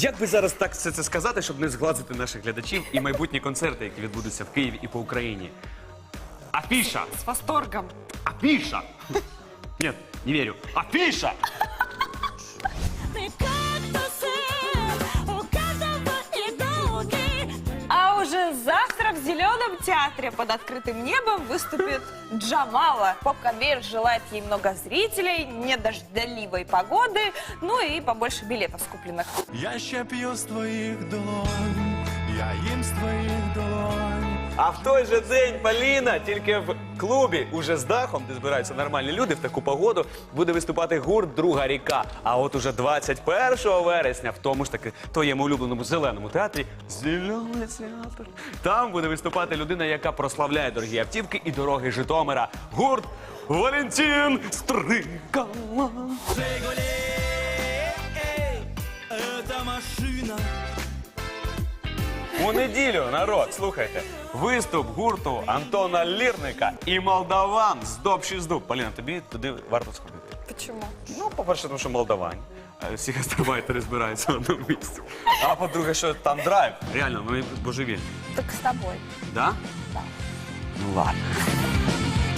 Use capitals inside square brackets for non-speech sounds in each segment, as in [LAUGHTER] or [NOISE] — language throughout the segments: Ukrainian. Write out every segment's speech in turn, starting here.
Як би зараз так все це сказати, щоб не зглазити наших глядачів і майбутні концерти, які відбудуться в Києві і по Україні? Афіша! С восторгом. Афіша! Ні, не вірю. Афиша! театре под открытым небом выступит [LAUGHS] Джамала. Поп-конвейер желает ей много зрителей, недождливой погоды, ну и побольше билетов скупленных. Я ще п'ю з твоїх долонь, я їм з твоїх долонь. А в той же день Поліна, тільки в клубі, уже з дахом, де збираються нормальні люди в таку погоду, буде виступати гурт Друга ріка. А от уже 21 вересня, в тому ж таки твоєму улюбленому зеленому театрі Зелений театр. Там буде виступати людина, яка прославляє дорогі автівки і дороги Житомира. Гурт Валентин Стрикала. Це У неділю, народ, слухайте, виступ гурту Антона Лірника і Молдаван з доб дуб. Поліна, тобі туди варто сходити. Почему? Ну, по-перше, тому що Молдавань. Е, Всі гастарбайтери збираються в одному місці. А по-друге, що там драйв. Реально, вони божевільні. Так с тобой. Да? Да. Ну ладно.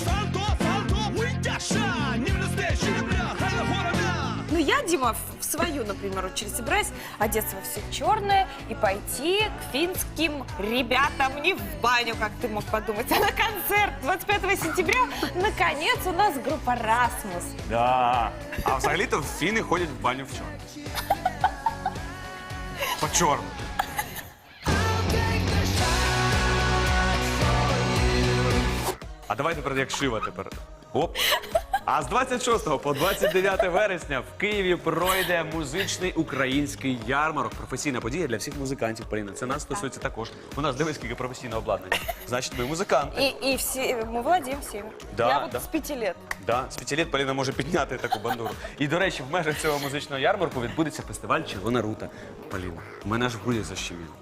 Сальто, сальто, уйдяша, не настоящий ребля, хай города. Ну, я, Дима, в свою, например, очередь собираюсь одеться во все черное и пойти к финским ребятам не в баню, как ты мог подумать, а на концерт 25 сентября. Наконец у нас группа «Расмус». Да. А взагалі-то фіни ходять в баню в чорну. По чорну. А давай тепер як шива тепер. Оп. А з 26 по 29 вересня в Києві пройде музичний український ярмарок. Професійна подія для всіх музикантів. Поліна. Це нас стосується також. У нас дивись, скільки професійного обладнання. Значить, ми музиканти. И, и все, мы владеем всем. Да, я вот да. с пяти лет. Да, з п'яти літ Поліна може підняти таку бандуру. І, до речі, в межах цього музичного ярмарку відбудеться фестиваль Червона рута. Поліна, мене аж в груді защеміло.